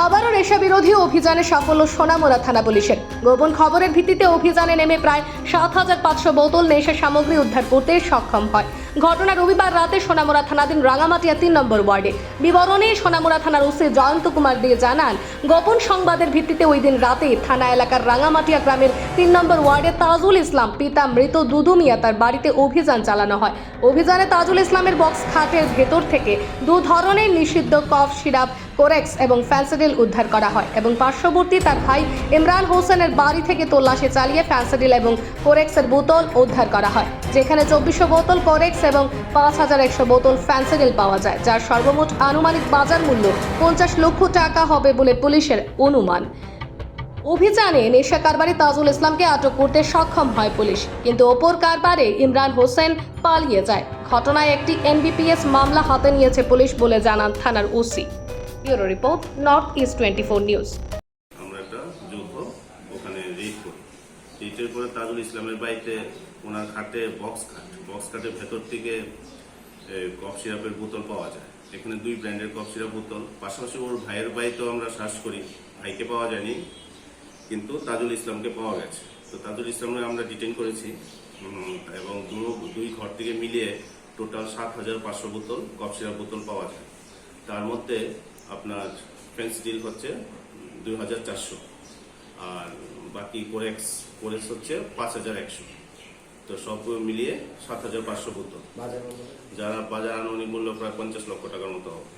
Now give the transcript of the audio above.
আবারও নেশা বিরোধী অভিযানে সাফল্য সোনামুড়া থানা পুলিশের। গোপন খবরের ভিত্তিতে অভিযানে নেমে প্রায় সাত হাজার পাঁচশো বোতল নেশা সামগ্রী উদ্ধার করতে সক্ষম হয়। ঘটনা রবিবার রাতে সোনামুড়া থানাধীন রাঙামাটিয়া তিন নম্বর ওয়ার্ডে। বিবরণে সোনামুড়া থানার ওসি জয়ন্ত কুমার দিয়ে জানান, গোপন সংবাদের ভিত্তিতে ওই দিন রাতে থানা এলাকার রাঙামাটিয়া গ্রামের তিন নম্বর ওয়ার্ডে তাজুল ইসলাম, পিতা মৃত দুদু মিয়া তার বাড়িতে অভিযান চালানো হয়। অভিযানে তাজুল ইসলামের বক্স খাটের ভেতর থেকে দু ধরনের নিষিদ্ধ কফ, সিরাপ কোরেক্স এবং ফ্যান্সিডিল উদ্ধার করা হয় এবং পার্শ্ববর্তী তার ভাই ইমরান হোসেনের বাড়ি থেকে তল্লাশি চালিয়ে ফ্যান্সিডিল এবং কোরেক্সের বোতল উদ্ধার করা হয়, যেখানে চব্বিশশো বোতল কোরেক্স এবং পাঁচ হাজার একশো বোতল ফ্যান্সিডিল পাওয়া যায়, যার সর্বমোট আনুমানিক বাজার মূল্য পঞ্চাশ লক্ষ টাকা হবে বলে পুলিশের অনুমান। অভিযানে নেশা কারবারি তাজুল ইসলামকে আটক করতে সক্ষম হয় পুলিশ, কিন্তু ওপর কারবারে ইমরান হোসেন পালিয়ে যায়। ঘটনায় একটি এনবিপিএস মামলা হাতে নিয়েছে পুলিশ বলে জানান থানার OC. Bureau report, north east twenty four news. পরে তাজুল ইসলামের বাড়িতে ওনার খাটে বক্স খাট। বক্স খাটের ভেতর থেকে কফ সিরাপের বোতল পাওয়া যায়। এখানে দুই ব্র্যান্ডের কফ সিরাপ বোতল। পাশাপাশি ওর ভাইয়ের বাড়িতেও আমরা সার্চ করি। ভাইকে পাওয়া যায়নি, কিন্তু তাজুল ইসলামকে পাওয়া গেছে। তো তাজুল ইসলামকে আমরা ডিটেন করেছি। এবং দু- দুই ঘর থেকে মিলিয়ে টোটাল সাত হাজার পাঁচশো বোতল কফ সিরাপ বোতল পাওয়া যায়। তার মধ্যে আপনার ফেন্স ডিল হচ্ছে দুই হাজার চারশো। আর বাকি কোরেক্স কোরেক্স হচ্ছে পাঁচ হাজার একশো। তো সব মিলিয়ে সাত হাজার পাঁচশো বুদ্ধ যারা বাজার আনুমানিক মূল্য প্রায় পঞ্চাশ লক্ষ টাকার মতো হবে।